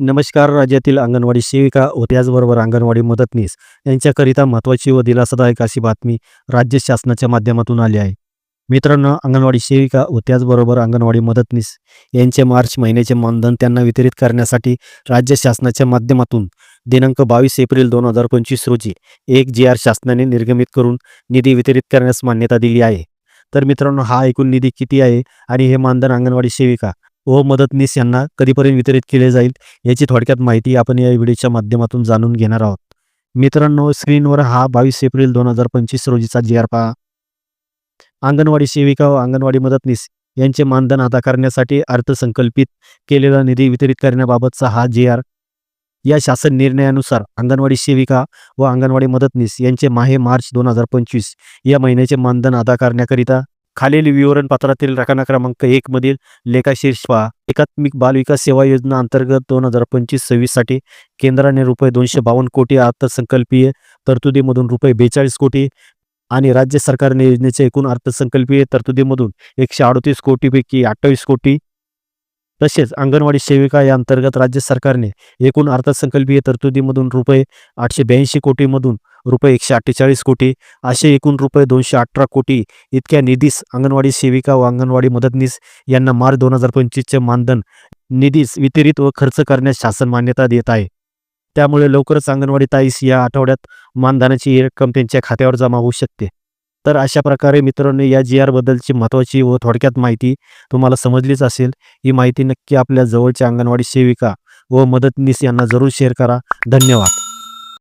नमस्कार राज्यातील अंगणवाडी सेविका व त्याचबरोबर अंगणवाडी मदतनीस यांच्याकरिता महत्त्वाची व दिलासादायक अशी बातमी राज्य शासनाच्या माध्यमातून आली आहे. मित्रांनो अंगणवाडी सेविका व त्याचबरोबर अंगणवाडी मदतनीस यांचे मार्च महिन्याचे मानधन त्यांना वितरित करण्यासाठी राज्य शासनाच्या माध्यमातून दिनांक बावीस एप्रिल दोन हजार पंचवीस रोजी एक जी आर शासनाने निर्गमित करून निधी वितरित करण्यास मान्यता दिली आहे. तर मित्रांनो हा एकूण निधी किती आहे आणि हे मानधन अंगणवाडी सेविका व मदतनीस यांना कधीपर्यंत वितरित केले जाईल याची थोडक्यात माहिती आपण या व्हिडिओच्या माध्यमातून जाणून घेणार आहोत. मित्रांनो स्क्रीनवर हा बावीस एप्रिल दोन हजार पंचवीस रोजीचा जी आर पहा. अंगणवाडी सेविका व अंगणवाडी मदतनीस यांचे मानधन अदा करण्यासाठी अर्थसंकल्पित केलेला निधी वितरित करण्याबाबतचा हा जी आर. या शासन निर्णयानुसार अंगणवाडी सेविका व अंगणवाडी मदतनीस यांचे माहे मार्च दोन हजार पंचवीस या महिन्याचे मानधन अदा करण्याकरिता खालील विवरणपत्रातील रकाना क्रमांक एक मधील लेखाशीर्ष पहा. एकात्मिक बाल विकास सेवा योजना अंतर्गत दोन हजार पंचवीस सव्वीससाठी केंद्राने रुपये दोनशे बावन्न कोटी अर्थसंकल्पीय तरतुदीमधून रुपये बेचाळीस कोटी आणि राज्य सरकारने योजनेच्या एकूण अर्थसंकल्पीय तरतुदीमधून एकशे अडतीस कोटीपैकी अठ्ठावीस कोटी. तसेच अंगणवाडी सेविका या अंतर्गत राज्य सरकारने एकूण अर्थसंकल्पीय तरतुदीमधून रुपये आठशे ब्याऐंशी कोटीमधून रुपये एकशे अठ्ठेचाळीस कोटी असे एकूण रुपये दोनशे अठरा कोटी इतक्या निधीस अंगणवाडी सेविका व अंगणवाडी मदतनीस यांना मार्च दोन हजार पंचवीसचे मानधन निधीस वितरित व खर्च करण्यास शासन मान्यता देत आहे. त्यामुळे लवकरच अंगणवाडी ताईस या आठवड्यात मानधनाची ही रक्कम त्यांच्या खात्यावर जमा होऊ शकते. तर अशा प्रकारे मित्रांनो या जी आर बद्दलची महत्त्वाची व थोडक्यात माहिती तुम्हाला समजलीच असेल. ही माहिती नक्की आपल्या जवळच्या अंगणवाडी सेविका व मदतनीस यांना जरूर शेअर करा. धन्यवाद.